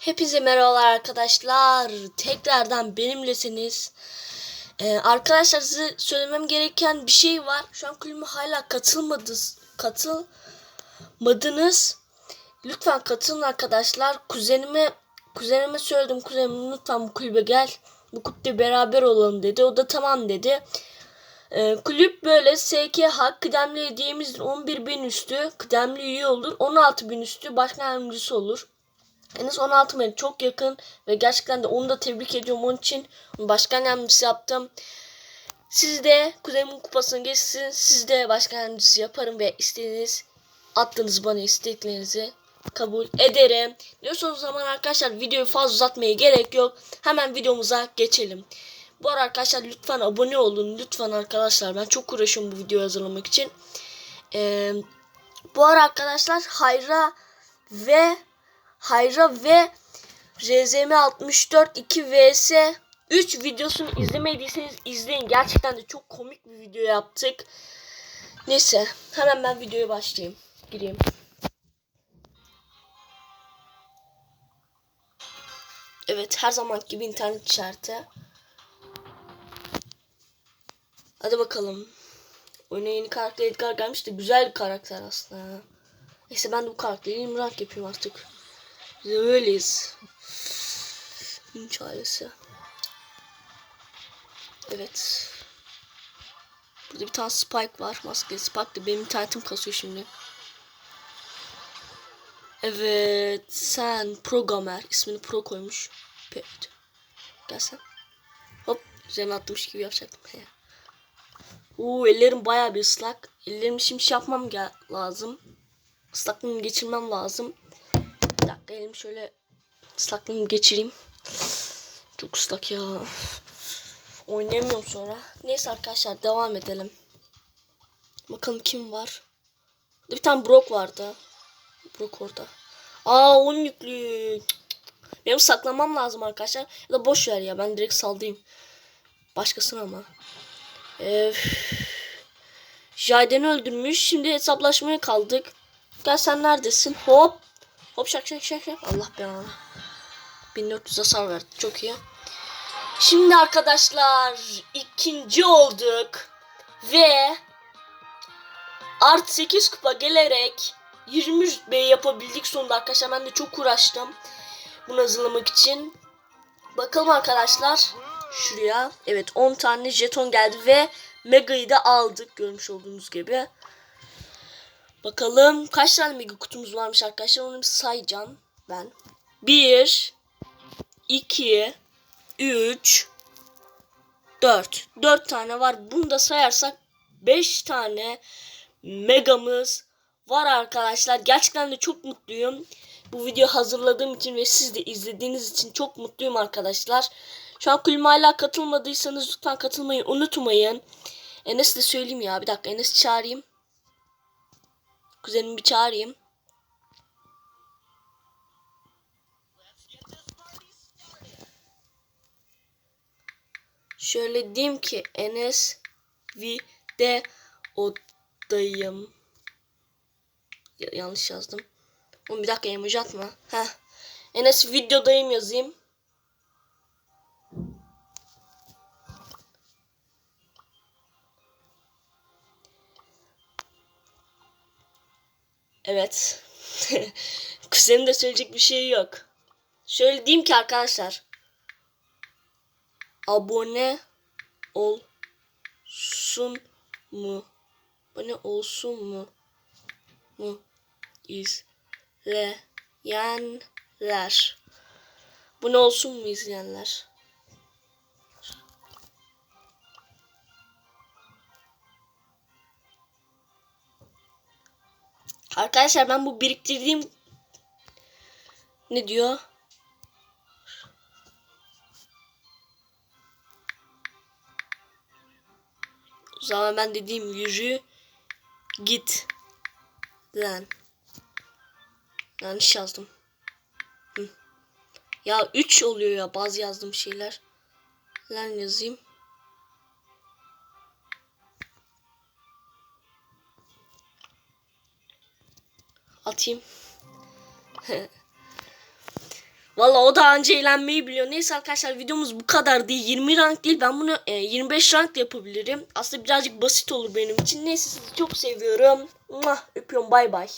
Hepinize merhabalar arkadaşlar. Tekrardan benimlesiniz. Ee, arkadaşlar size söylemem gereken bir şey var. Şu an kulübe hala katılmadınız. Katılmadınız. Lütfen katılın arkadaşlar. Kuzenime kuzenime söyledim. Kuzenim lütfen bu kulübe gel. Bu kulüpte beraber olalım dedi. O da tamam dedi. Ee, kulüp böyle SKH kıdemli hediyemizdir 11 bin üstü kıdemli üye olur 16 bin üstü başkan yardımcısı olur. Enes 16 bin çok yakın ve gerçekten de onu da tebrik ediyorum onun için başkan yardımcısı yaptım. Siz de Kuzey'in kupasını geçsin. Siz de başkan yardımcısı yaparım ve istediğiniz attığınız bana isteklerinizi kabul ederim. Diyorsanız o zaman arkadaşlar videoyu fazla uzatmaya gerek yok. Hemen videomuza geçelim. Bu arada arkadaşlar lütfen abone olun. Lütfen arkadaşlar ben çok uğraşıyorum bu videoyu hazırlamak için. Ee, bu arada arkadaşlar Hayra ve Hayra ve RZM 64 2 vs 3 videosunu izlemediyseniz izleyin. Gerçekten de çok komik bir video yaptık. Neyse hemen ben videoya başlayayım. Gireyim. Evet her zaman gibi internet işareti. Hadi bakalım. Oyuna yeni karakter Edgar gelmiş de güzel bir karakter aslında. Neyse ben de bu karakteri imrak yapayım artık. Biz öyleyiz. Ailesi. Evet. Burada bir tane Spike var. Maskeli Spike de benim internetim kasıyor şimdi. Evet. Sen programmer. ismini Pro koymuş. Evet. Gel sen. Hop. Üzerine atmış gibi yapacaktım. Oo ellerim baya bir ıslak. Ellerimi şimdi şey yapmam lazım. Islaklığımı geçirmem lazım. Dakika elimi şöyle ıslaklığımı geçireyim. Çok ıslak ya. Oynayamıyorum sonra. Neyse arkadaşlar devam edelim. Bakalım kim var. Bir tane Brock vardı. Brock orada. Aa 10 yüklü. Benim saklamam lazım arkadaşlar. Ya da boş ver ya ben direkt saldayım. Başkasına ama. Öf. Jaden'i öldürmüş. Şimdi hesaplaşmaya kaldık. Gel sen neredesin? Hop. Hop şak şak şak şak. Allah belanı. 1400 hasar verdi. Çok iyi. Şimdi arkadaşlar ikinci olduk. Ve artı 8 kupa gelerek 20 rütbeyi yapabildik sonunda arkadaşlar. Ben de çok uğraştım. Bunu hazırlamak için. Bakalım arkadaşlar. Şuraya. Evet 10 tane jeton geldi ve Mega'yı da aldık. Görmüş olduğunuz gibi. Bakalım kaç tane mega kutumuz varmış arkadaşlar. Onu bir sayacağım ben. 1 2 3 4 4 tane var. Bunu da sayarsak 5 tane megamız var arkadaşlar. Gerçekten de çok mutluyum. Bu video hazırladığım için ve siz de izlediğiniz için çok mutluyum arkadaşlar. Şu an kulübe hala katılmadıysanız lütfen katılmayı unutmayın. Enes'i de söyleyeyim ya. Bir dakika Enes'i çağırayım. Kuzenimi bir çağırayım. Şöyle diyeyim ki Enes de odayım. Ya, yanlış yazdım. Oğlum bir dakika emoji atma. Heh. Enes videodayım yazayım. Evet. Kuzenim de söyleyecek bir şey yok. Şöyle diyeyim ki arkadaşlar. Abone olsun mu? Abone olsun mu? Mu? İzleyenler. Bu ne olsun mu izleyenler? Arkadaşlar ben bu biriktirdiğim ne diyor? O zaman ben dediğim yürü git lan. Yanlış yazdım. Hı. Ya 3 oluyor ya bazı yazdığım şeyler. Lan yazayım. Atayım. Valla o da anca eğlenmeyi biliyor. Neyse arkadaşlar videomuz bu kadar değil. 20 rank değil. Ben bunu e, 25 rank yapabilirim. Aslında birazcık basit olur benim için. Neyse sizi çok seviyorum. Muah, öpüyorum bay bay.